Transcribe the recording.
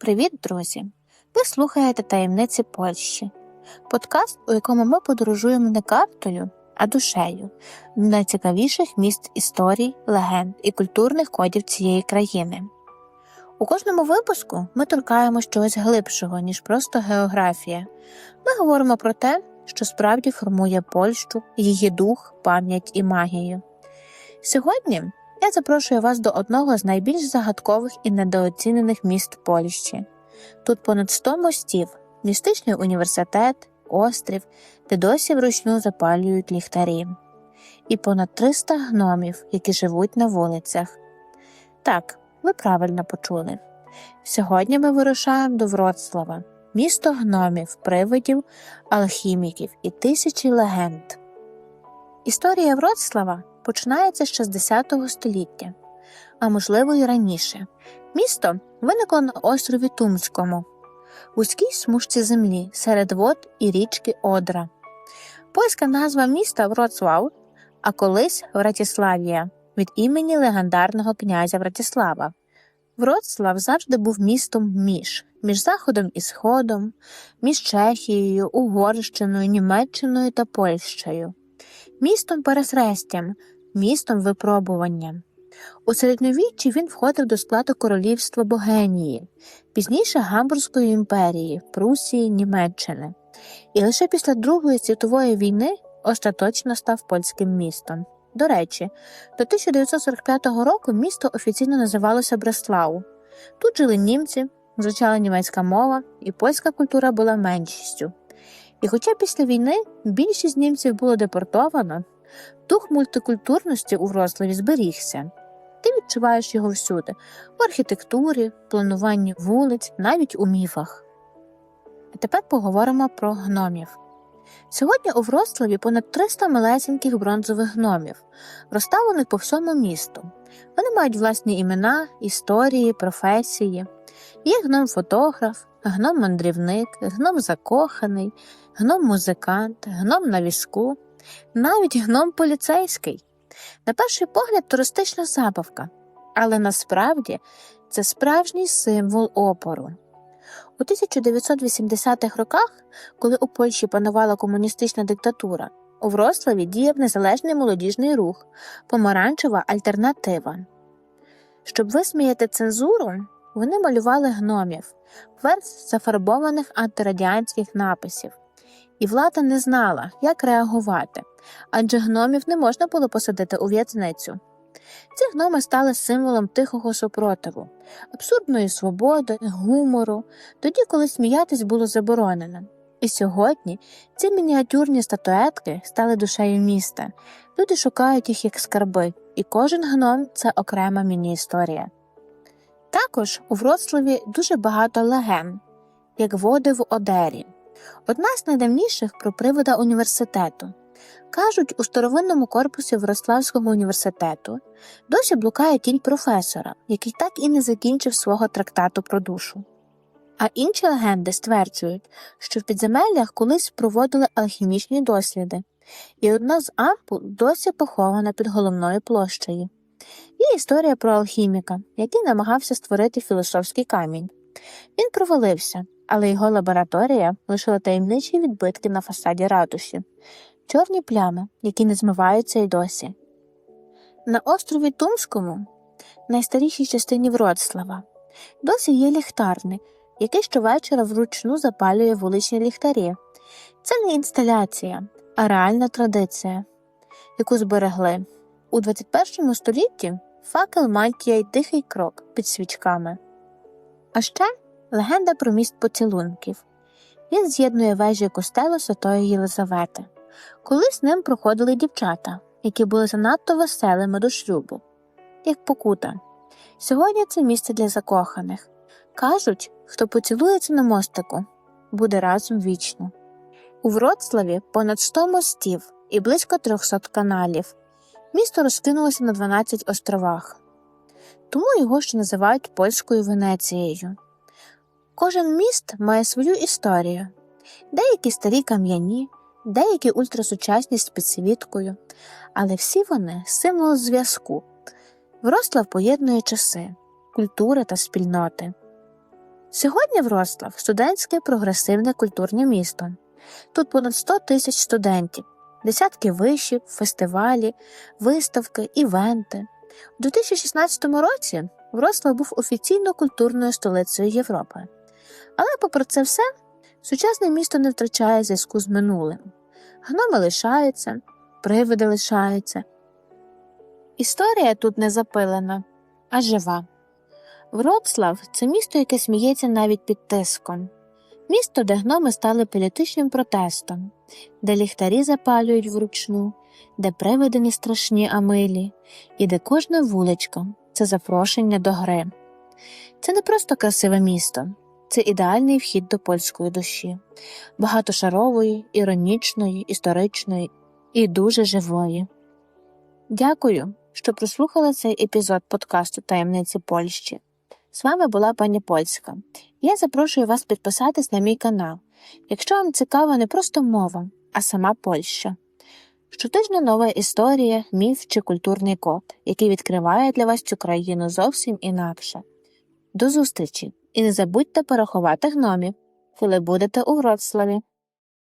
Привіт, друзі! Ви слухаєте таємниці Польщі, подкаст, у якому ми подорожуємо не картою, а душею до найцікавіших міст історій, легенд і культурних кодів цієї країни. У кожному випуску ми торкаємо чогось глибшого, ніж просто географія. Ми говоримо про те, що справді формує Польщу, її дух, пам'ять і магію. Сьогодні я запрошую вас до одного з найбільш загадкових і недооцінених міст Польщі. Тут понад 100 мостів, містичний університет, острів, де досі вручну запалюють ліхтарі, і понад 300 гномів, які живуть на вулицях. Так, ви правильно почули. Сьогодні ми вирушаємо до Вроцлава, місто гномів, привидів, алхіміків і тисячі легенд. Історія Вроцлава починається з 60 століття, а можливо й раніше. Місто виникло на острові Тумському, вузькій смужці землі серед вод і річки Одра. Польська назва міста Вроцлав, а колись Вратіславія від імені легендарного князя Вратіслава. Вроцлав завжди був містом між між Заходом і Сходом, між Чехією, Угорщиною, Німеччиною та Польщею, містом пересрестям, містом випробуванням. У середньовіччі він входив до складу королівства Богенії, пізніше Гамбурзької імперії, Прусії, Німеччини, і лише після Другої світової війни остаточно став польським містом. До речі, до 1945 року місто офіційно називалося Бреслау. Тут жили німці, звучала німецька мова, і польська культура була меншістю. І хоча після війни більшість німців було депортовано, дух мультикультурності у Вроцлаві зберігся. Ти відчуваєш його всюди в архітектурі, плануванні вулиць, навіть у міфах. А тепер поговоримо про гномів. Сьогодні у Вроцлаві понад 300 малесеньких бронзових гномів, розставлених по всьому місту. Вони мають власні імена, історії, професії. Є гном-фотограф, гном-мандрівник, гном-закоханий, гном-музикант, гном на візку, навіть гном-поліцейський. На перший погляд, туристична забавка, але насправді це справжній символ опору. У 1980-х роках, коли у Польщі панувала комуністична диктатура, у Вроцлаві діяв незалежний молодіжний рух, помаранчева альтернатива. Щоб висміяти цензуру, вони малювали гномів, верс зафарбованих антирадянських написів, і влада не знала, як реагувати, адже гномів не можна було посадити у в'язницю. Ці гноми стали символом тихого супротиву, абсурдної свободи, гумору, тоді, коли сміятись було заборонено. І сьогодні ці мініатюрні статуетки стали душею міста. Люди шукають їх як скарби, і кожен гном це окрема міні-історія. Також у Вроцлаві дуже багато легенд, як води в Одері. Одна з найдавніших про привода університету. Кажуть, у старовинному корпусі Вроцлавського університету досі блукає тінь професора, який так і не закінчив свого трактату про душу. А інші легенди стверджують, що в підземеллях колись проводили алхімічні досліди, і одна з ампул досі похована під головною площею. Є історія про алхіміка, який намагався створити філософський камінь. Він провалився, але його лабораторія лишила таємничі відбитки на фасаді ратуші, чорні плями, які не змиваються й досі. На острові Тумському, найстарішій частині Вроцлава, досі є ліхтарник, який щовечора вручну запалює вуличні ліхтарі. Це не інсталяція, а реальна традиція, яку зберегли. У 21 столітті факел мантія й тихий крок під свічками. А ще легенда про міст поцілунків. Він з'єднує вежі костелу Святої Єлизавети. Колись ним проходили дівчата, які були занадто веселими до шлюбу, як покута. Сьогодні це місце для закоханих. Кажуть, хто поцілується на мостику, буде разом вічно. У Вроцлаві понад 100 мостів і близько 300 каналів. Місто розкинулося на 12 островах, тому його ще називають польською Венецією. Кожен міст має свою історію, деякі старі кам'яні, деякі ультрасучасні з підсвіткою, але всі вони символ зв'язку. Врослав поєднує часи, культури та спільноти. Сьогодні Вроцлав студентське прогресивне культурне місто. Тут понад 100 тисяч студентів, десятки вишів, фестивалі, виставки, івенти. У 2016 році Вроцлав був офіційно культурною столицею Європи. Але, попри це все, сучасне місто не втрачає зв'язку з минулим. Гноми лишаються, привиди лишаються. Історія тут не запилена, а жива. Вроцлав це місто, яке сміється навіть під тиском. Місто, де гноми стали політичним протестом, де ліхтарі запалюють вручну, де привиди не страшні, а милі, і де кожна вуличка це запрошення до гри. Це не просто красиве місто, це ідеальний вхід до польської душі, багатошарової, іронічної, історичної і дуже живої. Дякую, що прослухали цей епізод подкасту Таємниці Польщі. З вами була пані Польська. Я запрошую вас підписатись на мій канал, якщо вам цікава не просто мова, а сама Польща. Щотижня нова історія, міф чи культурний код, який відкриває для вас цю країну зовсім інакше. До зустрічі і не забудьте порахувати гномів, коли будете у Вроцлаві.